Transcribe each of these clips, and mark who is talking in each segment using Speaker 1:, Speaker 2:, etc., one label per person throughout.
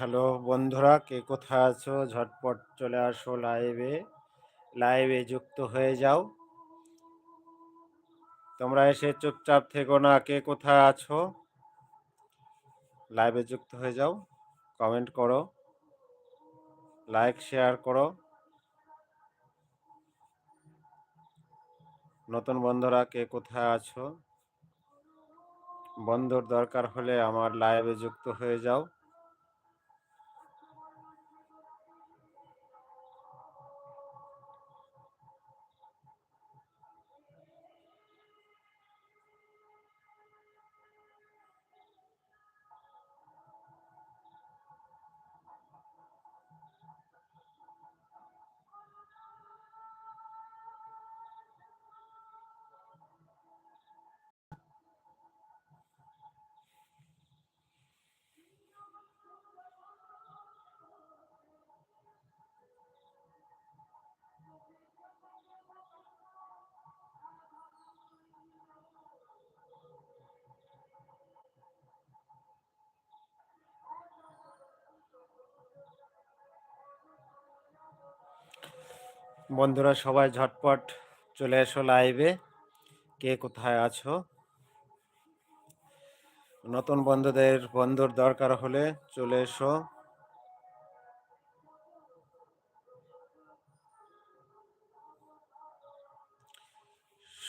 Speaker 1: Hello বন্ধুরা, কে কোথায় আছো? ঝটপট চলে আসো লাইভে লাইভে যুক্ত হয়ে যাও। তোমরা এসে চুপচাপ থেকো না, কে কোথায় আছো? লাইভে যুক্ত হয়ে যাও কমেন্ট করো লাইক শেয়ার করো। নতুন বন্ধুরা, কে কোথায় আছো? বন্ধুর দরকার হলে আমার লাইভে যুক্ত হয়ে যাও। বন্ধুরা সবাই ঝটপট চলে এসো লাইভে। কে কোথায় আছো? নতুন বন্ধুদের বন্ধুর দরকার হলে চলে এসো।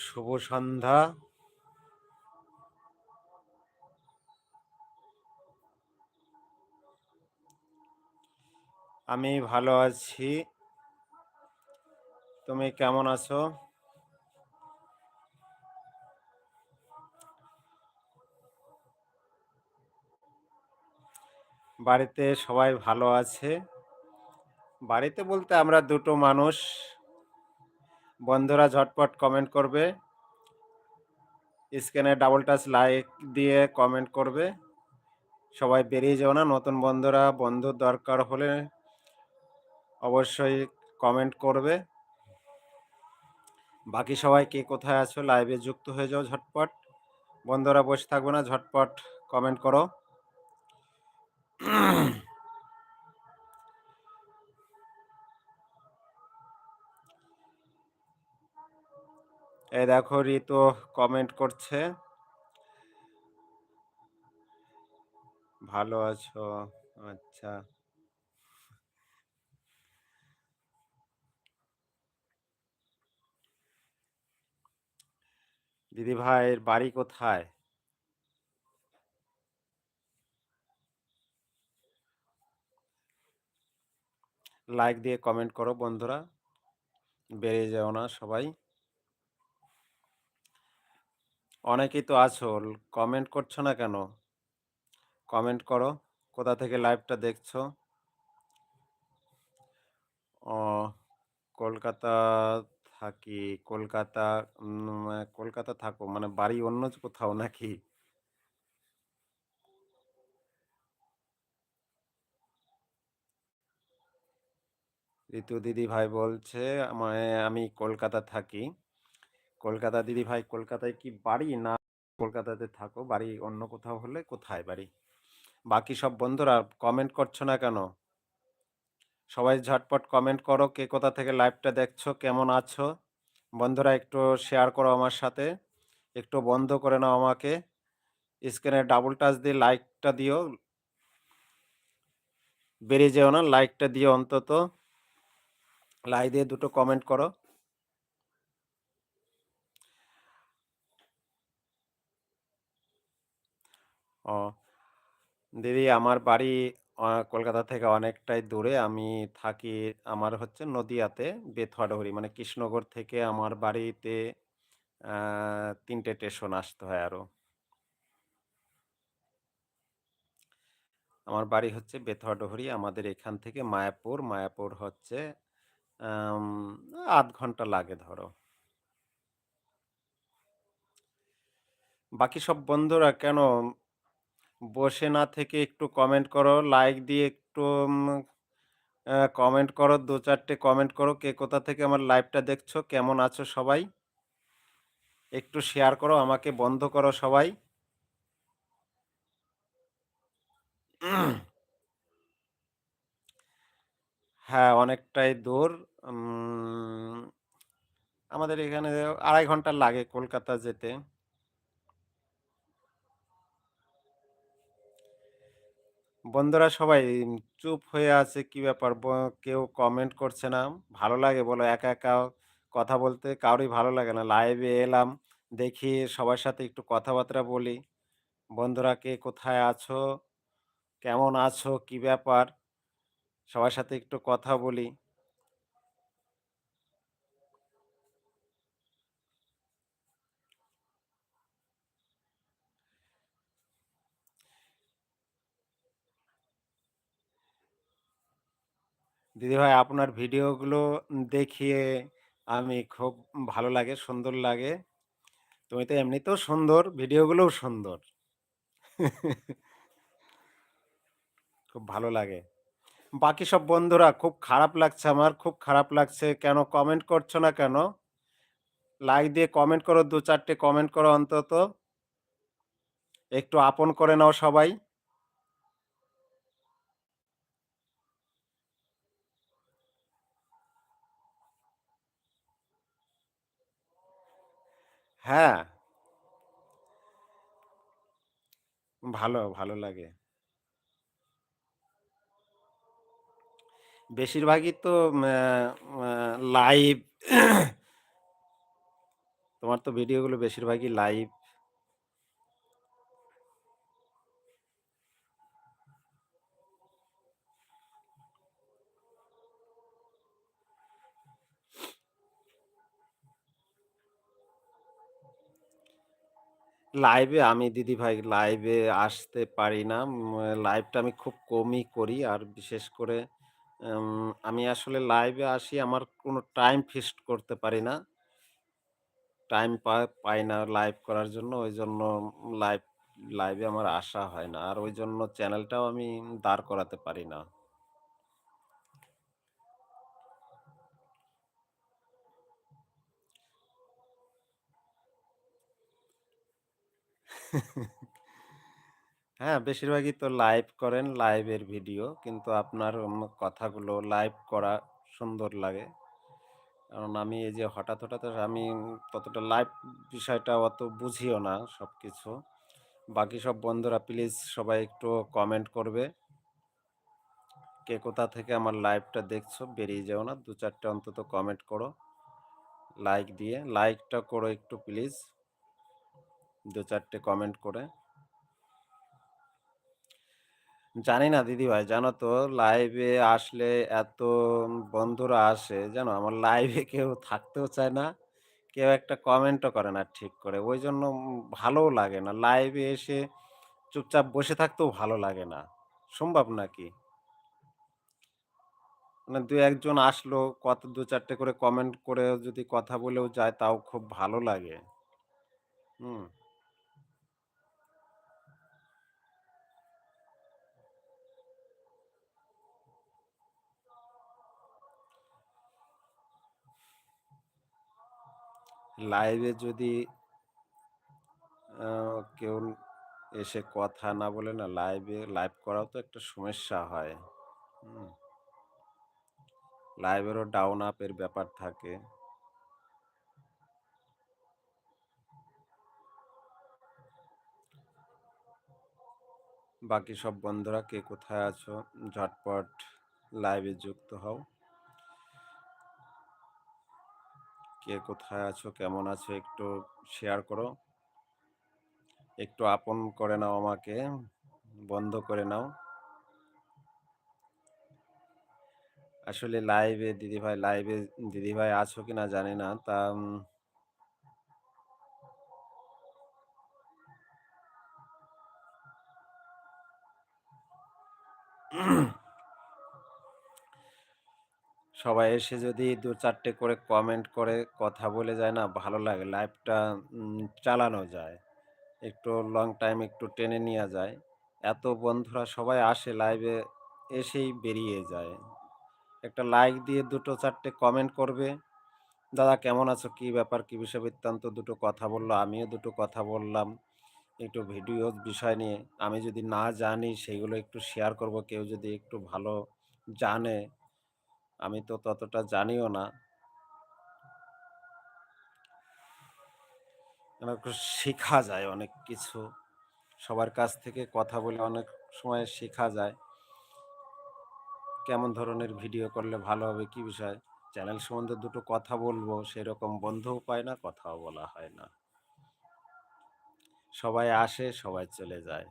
Speaker 1: শুভ সন্ধ্যা। আমি ভালো আছি। তুমি কেমন আছো? বাড়িতে সবাই ভালো আছে? বাড়িতে বলতে আমরা দুটো মানুষ। বন্ধুরা ঝটপট কমেন্ট করবে। স্ক্রিনে ডাবল টাচ লাইক দিয়ে কমেন্ট করবে। সবাই বেরিয়ে যাও না, নতুন বন্ধুরা বন্ধুর দরকার হলে অবশ্যই কমেন্ট করবে। বাকি সবাই কে কোথায় আছো? লাইভে যুক্ত হয়ে যাও ঝটপট। বন্ধুরা বসে থাকব না, ঝটপট কমেন্ট করো। এই দেখো ঋতু কমেন্ট করছে। ভালো আছো? আচ্ছা। দিদি ভাইয়ের বাড়ি কোথায়? লাইক দিয়ে কমেন্ট করো বন্ধুরা। বেরিয়ে যাও না সবাই। অনেকেই তো আছো কমেন্ট করছ না কেন? কমেন্ট করো, কোথা থেকে লাইভটা দেখছ? কলকাতা থাকি, কলকাতা কলকাতা থাকো মানে বাড়ি অন্য কোথাও নাকি? ঋতু দিদি ভাই বলছে মানে আমি কলকাতা থাকি। কলকাতা দিদি ভাই কলকাতায় কি বাড়ি না কলকাতাতে থাকো? বাড়ি অন্য কোথাও হলে কোথায় বাড়ি? বাকি সব বন্ধুরা কমেন্ট করছ না কেন? সবাই ঝটপট কমেন্ট করো, কে কোথা থেকে লাইভটা দেখছ, কেমন আছো? বন্ধুরা একটু শেয়ার করো আমার সাথে। একটু বন্ধ করে নাও আমাকে। স্ক্রিনে ডাবল টাচ দিয়ে লাইকটা দিও। বেরিয়ে যেও না লাইকটা দিও অন্তত। লাই দিয়ে দুটো কমেন্ট করো। ও, দিদি, আমার বাড়ি কলকাতা থেকে অনেকটাই দূরে আমি থাকি আমার হচ্ছে নদিয়াতে, বেথুয়াডহরি। মানে কৃষ্ণনগর থেকে আমার বাড়িতে তিনটে স্টেশন আসতে হয় আরও আমার বাড়ি হচ্ছে বেথুয়াডহরি, আমাদের এখান থেকে মায়াপুর। মায়াপুর হচ্ছে আধ ঘণ্টা লাগে ধরো। বাকি সব বন্ধুরা কেন বসে না থেকে একটু কমেন্ট করো লাইক দিয়ে একটু কমেন্ট করো দু চারটে কমেন্ট করো কে কোথা থেকে আমার লাইভটা দেখছ কেমন আছো সবাই একটু শেয়ার করো আমাকে বন্ধ করো সবাই হ্যাঁ, অনেকটাই দূর। আমাদের এখানে ২.৫ ঘণ্টা লাগে কলকাতা যেতে। বন্ধুরা সবাই চুপ হয়ে আছে কি ব্যাপার? কেউ কমেন্ট করছে না। ভালো লাগে বলো একা, একা কথা বলতে কারোরই ভালো লাগে না। লাইভে এলাম, দেখি সবার সাথে একটু কথাবার্তা বলি। বন্ধুরা কে কোথায় আছো? কেমন আছো? কি ব্যাপার? সবার সাথে একটু কথা বলি। দিদিভাই আপনার ভিডিওগুলো দেখিয়ে আমি খুব ভালো লাগে, সুন্দর লাগে। তুমি তো এমনিতেও সুন্দর, ভিডিওগুলোও সুন্দর। খুব ভালো লাগে। বাকি সব বন্ধুরা খুব খারাপ লাগছে আমার, খুব খারাপ লাগছে। কেন কমেন্ট করছ না কেন? লাইক দিয়ে কমেন্ট করো দু চারটে কমেন্ট করো অন্তত। একটু আপন করে নাও সবাই। হ্যাঁ। ভালো, ভালো লাগে। বেশিরভাগই তো লাইভ তোমার তো ভিডিওগুলো বেশিরভাগই লাইভ। লাইভে আমি দিদিভাই লাইভে আসতে পারি না। লাইভটা আমি খুব কমই করি। আর বিশেষ করে আমি আসলে লাইভে আসি, আমার কোনো টাইম ফিক্সড করতে পারি না। টাইম পা, পাই না লাইভ করার জন্য। ওইজন্য লাইভ লাইভে আমার আসা হয় না। আর ওইজন্য চ্যানেলটাও আমি দাঁড় করাতে পারি না। হ্যাঁ, বেশিরভাগই তো লাইভ করেন, লাইভের ভিডিও। কিন্তু আপনার কথাগুলো লাইভ করা সুন্দর লাগে। কারণ আমি এই যে হঠাৎ, হঠাৎ আমি ততটা লাইভ বিষয়টা অত বুঝিও না সব কিছু বাকি সব বন্ধুরা প্লিজ সবাই একটু কমেন্ট করবে। কে কোথা থেকে আমার লাইভটা দেখছ বেরিয়ে যাও না। দু চারটে অন্তত কমেন্ট করো। লাইক দিয়ে। লাইকটা করো একটু প্লিজ। ২-৪ টে কমেন্ট করে। জানি না দিদিভাই জানো তো লাইভে আসলে এত বন্ধুরা আসে, জানো আমার লাইভে কেউ থাকতেও চায় না। কেউ একটা কমেন্টও করে না ঠিক করে। ওইজন্য উম ভালোও লাগে না। লাইভে এসে চুপচাপ বসে থাকতেও ভালো লাগে না। সম্ভব নাকি? মানে ২-১ জন আসলো, কত ২-৪ টে করে কমেন্ট করে যদি কথা বলেও যায়, তাও খুব ভালো লাগে। হুম? লাইভে যদি কেউ এসে কথা না বলে না লাইভে লাইভ করাও তো একটা সমস্যা হয়। লাইভেরও ডাউন আপের ব্যাপার থাকে। বাকি সব বন্ধুরা কে কোথায় আছো ঝটপট লাইভে যুক্ত হও। কে কোথায় আছো, কেমন আছো একটু শেয়ার করো। একটু আপন করে নাও আমাকে, বন্ধ করে নাও। আসলে লাইভে দিদিভাই লাইভে দিদিভাই আছো কিনা জানি না। তা উম সবাই এসে যদি দু, চারটে করে কমেন্ট করে কথা বলে যায় না, ভালো লাগে। লাইভটা উম, চালানো যায়। একটু লং টাইম একটু টেনে নেয়া যায়। এত বন্ধুরা সবাই আসে লাইভে এসেই বেরিয়ে যায়। একটা লাইক দিয়ে দুটো, চারটে কমেন্ট করবে। দাদা, কেমন আছো? কি ব্যাপার? কি বিষয় বৃত্তান্ত? দুটো কথা বলল, আমিও দুটো কথা বললাম। একটু ভিডিও বিষয় নিয়ে। আমি যদি না জানি, সেগুলো একটু শেয়ার করব। কেউ যদি একটু ভালো জানে আমি তো ততটা জানিও না। অনেক শেখা যায় অনেক কিছু। সবার কাছ থেকে কথা বলে অনেক সময় শেখা যায়। কেমন ধরনের ভিডিও করলে ভালো হবে, কি বিষয়? চ্যানেল সম্বন্ধে দুটো কথা বলব, সেরকম বন্ধুও পায় না, কথাও বলা হয় না। সবাই আসে, সবাই চলে যায়।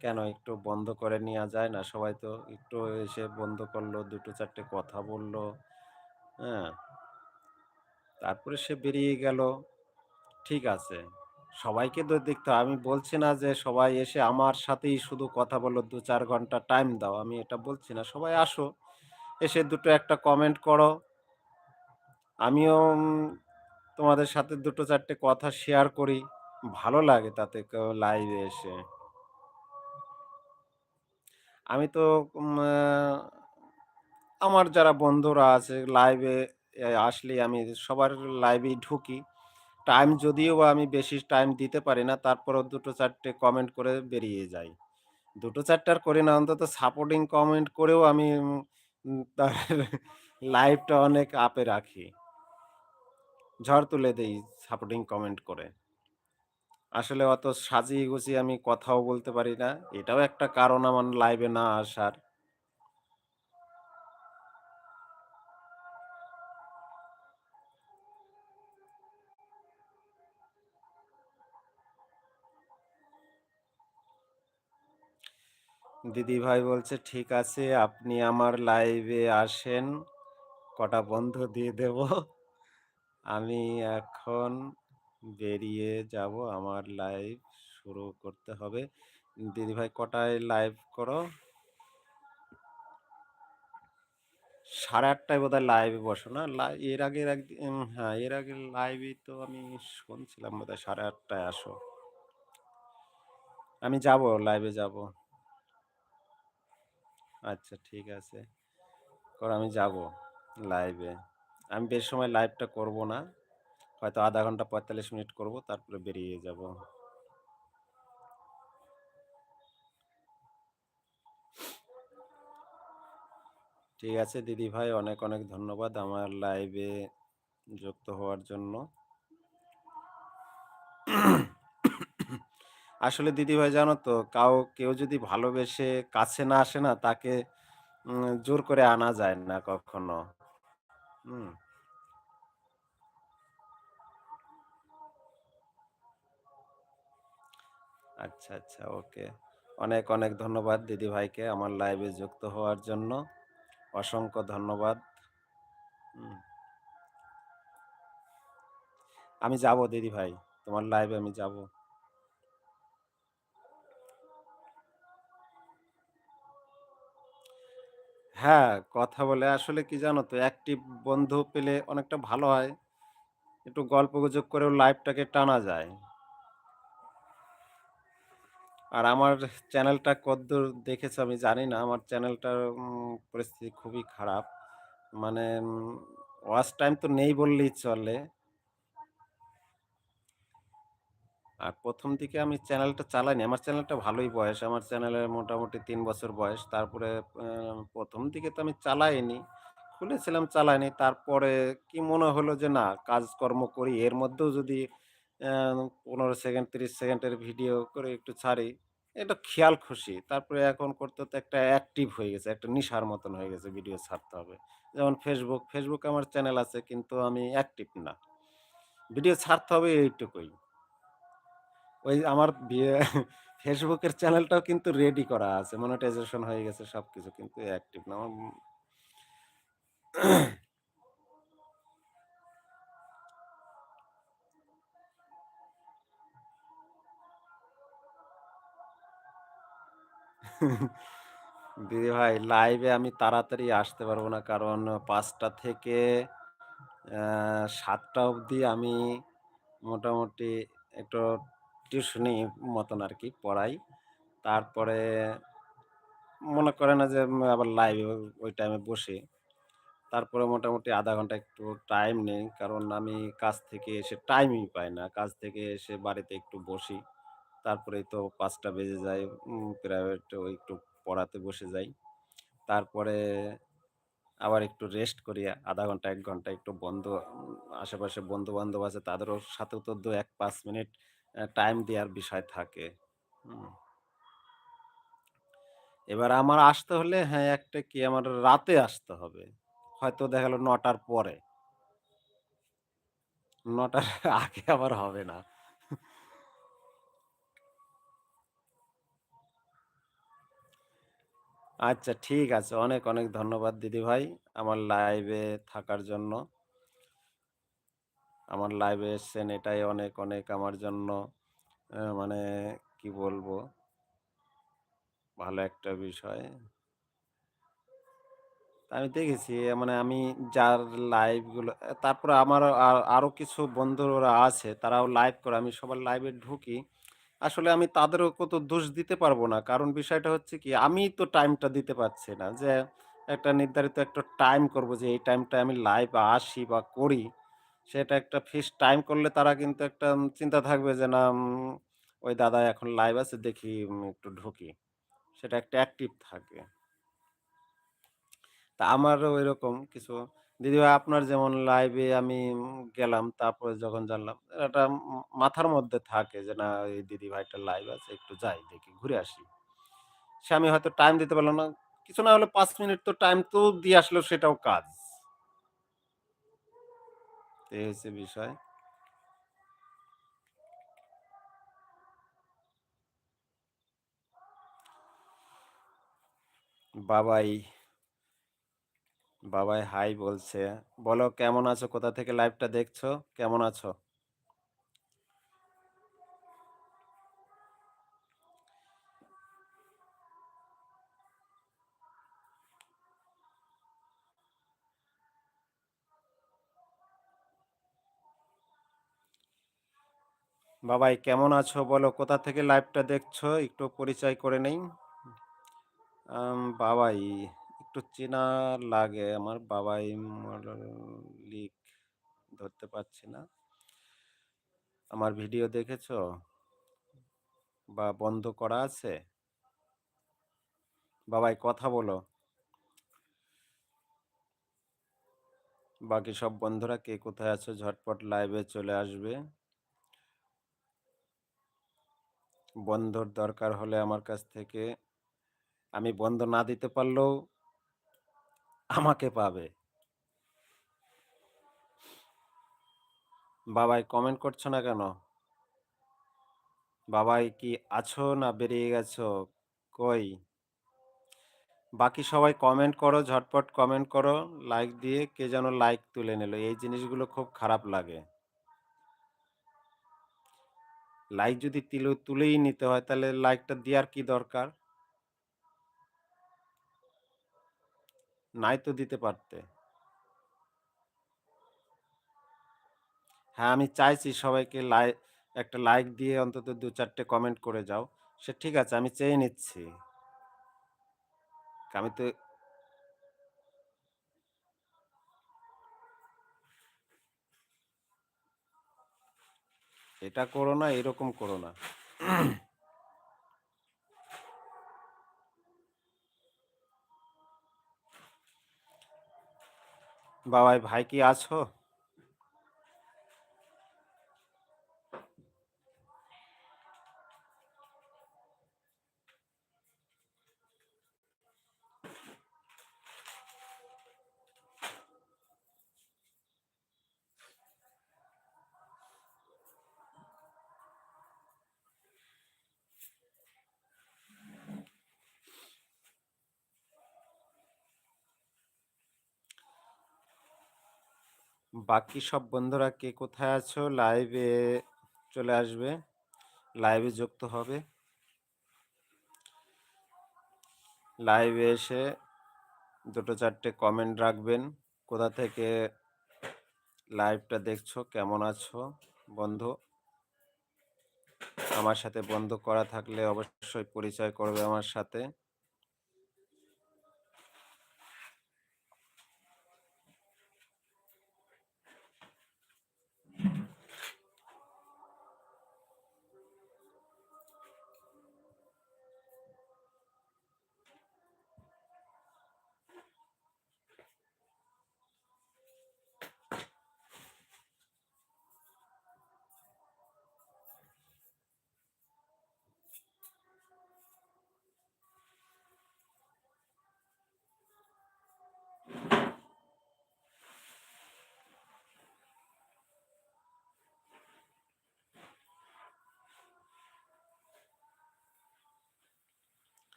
Speaker 1: কেন একটু বন্ধ করে নেওয়া যায় না? সবাই তো একটু এসে বন্ধ করল, দুটো চারটে কথা বলল, হ্যাঁ? তারপরে সে বেরিয়ে গেল। ঠিক আছে। সবাইকে তো দেখতে। আমি বলছি না যে সবাই এসে আমার সাথেই শুধু কথা বলো ২-৪ ঘণ্টা টাইম দাও। আমি এটা বলছি না। সবাই আসো। এসে দুটো একটা কমেন্ট করো। আমিও তোমাদের সাথে দুটো চারটে কথা শেয়ার করি। ভালো লাগে তাতে কেউ লাইভে এসে। আমি তো আমার যারা বন্ধুরা আছে লাইভে এ আসলেই আমি সবার লাইভেই ঢুকি। টাইম যদিও বা আমি বেশি টাইম দিতে পারি না, তারপরও দুটো চারটে কমেন্ট করে বেরিয়ে যাই। ২টো ৪ টা আর করি না অন্তত সাপোর্টিং কমেন্ট করেও আমি তার লাইভটা অনেক আপে রাখি। ঝড় তুলে দেই সাপোর্টিং কমেন্ট করে। আসলে অত সাজিয়ে গুছিয়ে আমি কথাও বলতে পারি না। এটাও একটা কারণ আমার লাইভে না আসার। দিদিভাই বলছে, "ঠিক আছে আপনি আমার লাইভে আসেন, কটা বন্ধ দিয়ে দেব। আমি এখন বেরিয়ে যাব। আমার লাইভ শুরু করতে হবে।" দিদিভাই কটায় লাইভ করো? 8:30 টায় বোধহয় লাইভে বসো না? এর আগের একদিন হ্যাঁ, এর আগের লাইভে তো আমি শুনছিলাম বোধহয় সাড়ে আটটায় আসো। আমি যাব, লাইভে যাব। আচ্ছা ঠিক আছে। করো আমি যাব লাইভে। আমি বেশ সময় লাইভটা করব না। হয়তো ০.৫ ঘণ্টা ৪৫ মিনিট করব, তারপরে বেরিয়ে যাব। ঠিক আছে দিদিভাই অনেক, অনেক ধন্যবাদ আমার লাইভে যুক্ত হওয়ার জন্য। আসলে দিদিভাই জানো তো কাউ কেউ যদি ভালোবেসে কাছে না আসে না তাকে জোর করে আনা যায় না কখনো। হুম? আচ্ছা, আচ্ছা ওকে। অনেক, অনেক ধন্যবাদ দিদিভাইকে আমার লাইভে যুক্ত হওয়ার জন্য। অসংখ্য ধন্যবাদ। আমি যাব দিদিভাই। তোমার লাইভে আমি যাব। হ্যাঁ, কথা বলে আসলে কি জানো তো অ্যাক্টিভ বন্ধু পেলে অনেকটা ভালো হয়। একটু গল্পগুজব করেও লাইভটাকে টানা যায়। আর আমার চ্যানেলটা কদ্দূর দেখেছ আমি জানি না। আমার চ্যানেলটার পরিস্থিতি খুবই খারাপ। মানে ওয়াচ টাইম তো নেই বললেই চলে। আর প্রথম দিকে আমি চ্যানেলটা চালাইনি। আমার চ্যানেলটা ভালোই বয়স। আমার চ্যানেলের মোটামুটি তিন বছর বয়স। তারপরে প্রথম দিকে তো আমি চালাইনি। খুলেছিলাম চালাইনি। তারপরে কি মনে হলো যে না কাজকর্ম করি। এর মধ্যেও যদি পনেরো সেকেন্ড ৩০ সেকেন্ডের ভিডিও করে একটু ছাড়ি, এটা খেয়াল খুশি। তারপরে এখন করতে, তো একটা অ্যাক্টিভ হয়ে গেছে। একটা নিশার মতন হয়ে গেছে ভিডিও ছাড়তে হবে। যেমন ফেসবুক এ আমার চ্যানেল আছে কিন্তু আমি অ্যাক্টিভ না। ভিডিও ছাড়তে হবে এইটুকুই। ওই আমার এর চ্যানেলটাও কিন্তু রেডি করা আছে। মনিটাইজেশন হয়ে গেছে সব কিছু কিন্তু অ্যাক্টিভ না। আমার উম দিদিভাই লাইভে আমি তাড়াতাড়ি আসতে পারব না। কারণ পাঁচটা থেকে সাতটা অবধি আমি মোটামুটি একটু টিউশনি মতন আর কি পড়াই। তারপরে মনে করে না যে আবার লাইভে ওই টাইমে বসি। তারপরে মোটামুটি আধা ঘণ্টা একটু টাইম নেই। কারণ আমি কাজ থেকে এসে টাইমই পাই না। কাজ থেকে এসে বাড়িতে একটু বসি। তারপরেই তো পাঁচটা বেজে যায়। প্রাইভেট ওই একটু পড়াতে বসে যাই। তারপরে আবার একটু রেস্ট করি, আধা ঘণ্টা, এক ঘণ্টা একটু বন্ধু, আশেপাশে বন্ধু বান্ধব আছে তাদেরও সাথেও তো দু এক পাঁচ মিনিট টাইম দেওয়ার বিষয় থাকে এবার আমার আসতে হলে হ্যাঁ একটা কি আমার রাতে আসতে হবে হয়তো দেখা গেল নটার পরে নটার আগে আবার হবে না আচ্ছা ঠিক আছে। অনেক অনেক ধন্যবাদ দিদি ভাই আমার লাইভে থাকার জন্য। আমার লাইভে এসছেন এটাই অনেক অনেক আমার জন্য। মানে কি বলব? ভালো একটা বিষয়। আমি দেখেছি মানে আমি যার লাইভগুলো তারপরে আমার আ- আরও কিছু বন্ধুরা আছে, তারাও লাইভ করে, আমি সবার লাইভে ঢুকি। আসলে আমি তাদেরও কত দোষ দিতে পারব না। কারণ বিষয়টা হচ্ছে কি, আমি তো টাইমটা দিতে পারছি না। যে একটা নির্ধারিত একটা টাইম করব, যে এই টাইমটা আমি লাইভ আসি বা করি, সেটা একটা ফিক্স টাইম করলে তারা কিন্তু একটা চিন্তা থাকবে যে, না ওই দাদা এখন লাইভ আছে, দেখি একটু ঢুকি। সেটা একটা অ্যাক্টিভ থাকে। তা আমারও ঐরকম কিছু দিদিভাই আপনার যেমন লাইভে আমি গেলাম তারপরে যখন জানলাম এটা মাথার মধ্যে থাকে যে না এই দিদিভাইটার লাইভ আছে একটু যাই দেখি ঘুরে আসি। সে আমি হয়তো টাইম দিতে পারলাম না। কিছু না হলে পাঁচ মিনিট তো টাইম তো দিয়ে আসলো সেটাও কাজ। এই হচ্ছে বিষয়। বাবাই, বাবাই হাই বলছে। বলো কেমন আছো? কোথা থেকে লাইভটা দেখছ? কেমন আছো? বাবাই, কেমন আছো? বলো কোথা থেকে লাইভটা দেখছ? একটু পরিচয় করে নেই। বাবাই একটু চেনা লাগে আমার বাবাই লিক ধরতে পারছি না। আমার ভিডিও দেখেছ বা বন্ধ করা আছে? বাবাই কথা বলো। বাকি সব বন্ধুরা কে কোথায় আছো ঝটপট লাইভে চলে আসবে। বন্ধুর দরকার হলে আমার কাছ থেকে আমি বন্ধ না দিতে পারলেও আমাকে পাবে। বাবাই কমেন্ট করছ না কেন? বাবাই কি আছো না বেরিয়ে গেছো? কই? বাকি সবাই কমেন্ট করো, ঝটপট কমেন্ট করো। লাইক দিয়ে কে যেন লাইক তুলে নিল। এই জিনিসগুলো খুব খারাপ লাগে। লাইক যদি তিলে তুলেই নিতে হয় তাহলে লাইকটা দেওয়ার কি দরকার? নাই তো দিতে পারতে। হ্যাঁ, আমি চাইছি সবাইকে লাই একটা লাইক দিয়ে অন্তত দু চারটে কমেন্ট করে যাও। সে ঠিক আছে আমি চেয়ে নিচ্ছি। আমি তো এটা করো না, এরকম করো না। বাবাই ভাই কি আছো? বাকি সব বন্ধুরা কে কোথায় আছো? লাইভে চলে আসবে। লাইভে যুক্ত হবে। লাইভে এসে দুটো চারটে কমেন্ট রাখবেন। কোথা থেকে লাইভটা দেখছ? কেমন আছো বন্ধু? আমার সাথে বন্ধু করা থাকলে অবশ্যই পরিচয় করবে আমার সাথে।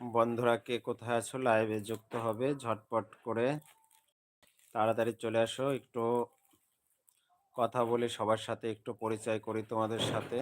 Speaker 1: বন্ধুরা কে কোথায় আছো? লাইভে যুক্ত হবে। ঝটপট করে তাড়াতাড়ি চলে আসো। একটু কথা বলে সবার সাথে একটু পরিচয় করি তোমাদের সাথে।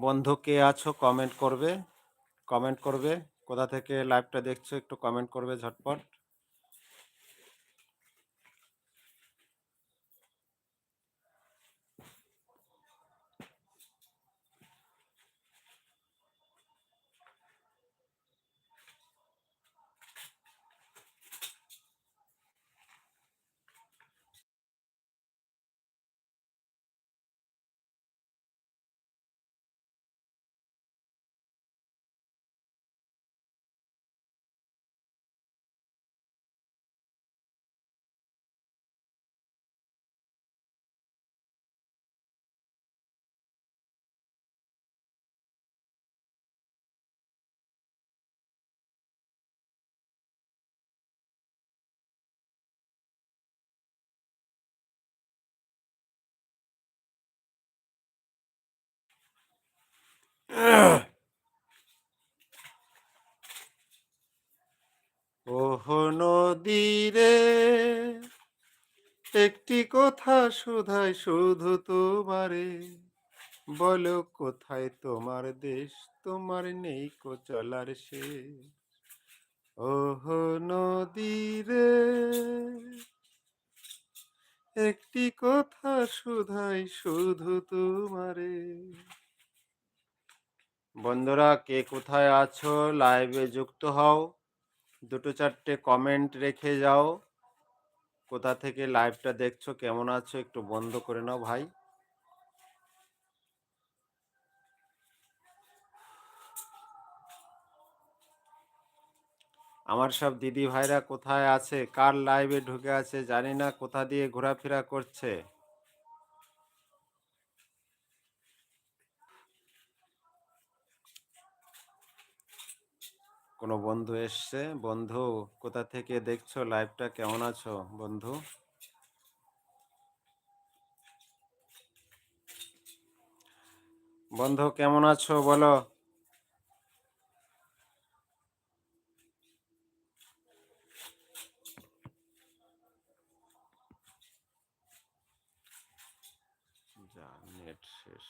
Speaker 1: বন্ধু কে আছো কমেন্ট করবে। কমেন্ট করবে। কোথা থেকে লাইভটা দেখছ, একটু কমেন্ট করবে ঝটপট। ওহো নদীরে একটি কথা শুধাই শুধু তোমারে। বলো, কোথায় তোমার দেশ? তোমার নেই কো চলার সে ওহো নদীরে একটি কথা শুধাই শুধু তোমারে। বন্ধুরা, কে কোথায় আছো? লাইভে যুক্ত হও। দুটো চারটে কমেন্ট রেখে যাও। কোথা থেকে লাইভটা দেখছ, কেমন আছো, একটু বন্ধ করে নাও ভাই। আমার সব দিদি ভাইরা কোথায় আছে? কার লাইভে ঢুকে আছে? জানি না, কোথা দিয়ে ঘোরাফেরা করছে? কোনো বন্ধু এসছে? বন্ধু, কোথা থেকে দেখছ? লাইভটা কেমন আছো বন্ধু? বন্ধু, কেমন আছো বলো যা নেট শেষ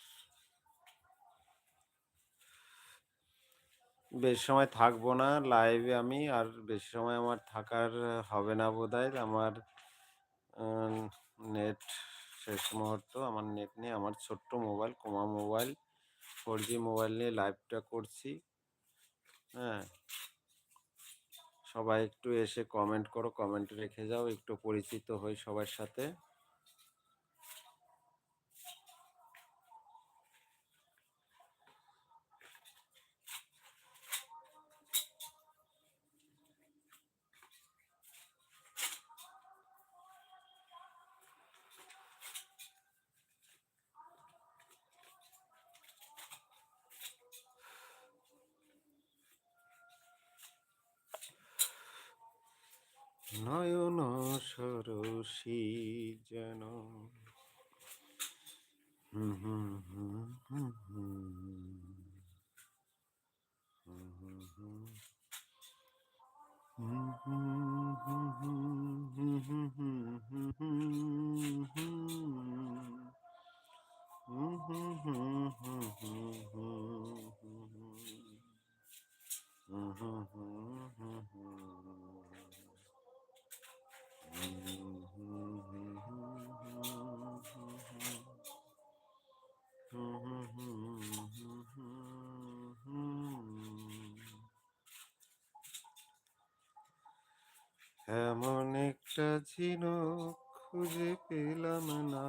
Speaker 1: বেশি সময় থাকব না। লাইভে আমি আর বেশি সময় আমার থাকার হবে না বোধহয়। আমার নেট শেষ মুহূর্ত, আমার নেট নিয়ে আমার ছোট্ট মোবাইল কোমা মোবাইল ফোর জি মোবাইল নিয়ে লাইভটা করছি। হ্যাঁ। সবাই একটু এসে কমেন্ট করো কমেন্ট রেখে যাও, একটু পরিচিত হই সবার সাথে। সরসী যেন। হুম হুম হুম হুম হুম। ঝিনুক খুঁজে পেলাম না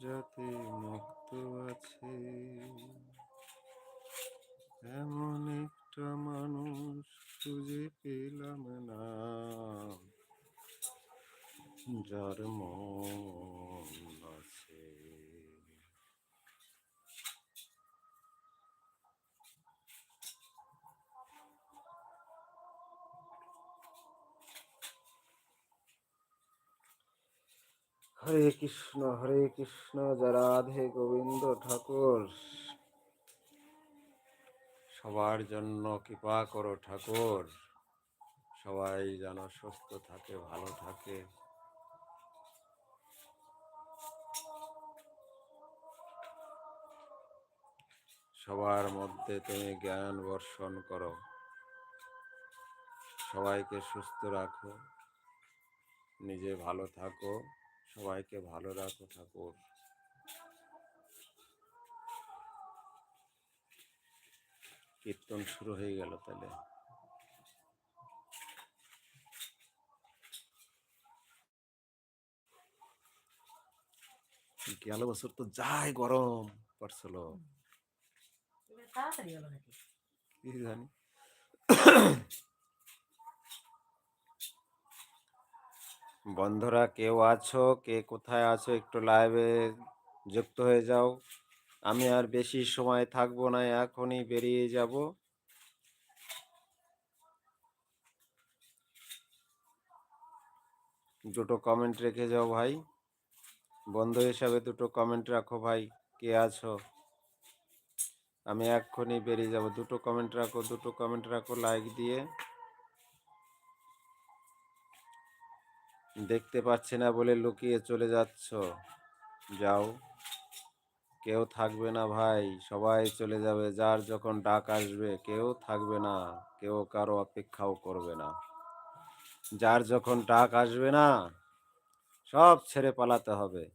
Speaker 1: যাতে মুক্ত আছে এমন একটা মানুষ খুঁজে পেলাম না যার মন আছে হরে কৃষ্ণ হরে কৃষ্ণ রাধে গোবিন্দ ঠাকুর। সবার জন্য কৃপা করো ঠাকুর। সবাই যেন সুস্থ থাকে, ভালো থাকে। সবার মধ্যে তুমি জ্ঞান বর্ষণ করো। সবাইকে সুস্থ রাখো। নিজে ভালো থাকো। সবাইকে ভালো রাখো ঠাকুর। কীর্তন শুরু হয়ে গেল তাহলে। গেল বছর তো যাই গরম পড়ছিল। কি জানি। বন্ধুরা, কেউ আছো? কে কোথায় আছো? একটু লাইভে যুক্ত হয়ে যাও। আমি আর বেশি সময় থাকব না, এখনই বেরিয়ে যাব। দুটো কমেন্ট রেখে যাও ভাই। বন্ধু হিসাবে দুটো কমেন্ট রাখো ভাই, কে আছো? আমি এক্ষুনি বেরিয়ে যাব। দুটো কমেন্ট রাখো, দুটো কমেন্ট রাখো লাইক দিয়ে। দেখতে পাচ্ছি না বলে লুকিয়ে চলে যাচ্ছ। যাও। কেউ থাকবে না ভাই, সবাই চলে যাবে, যার যখন ডাক আসবে, কেউ থাকবে না, কেউ কারও অপেক্ষাও করবে না। যার যখন ডাক আসবে না, সব ছেড়ে পালাতে হবে।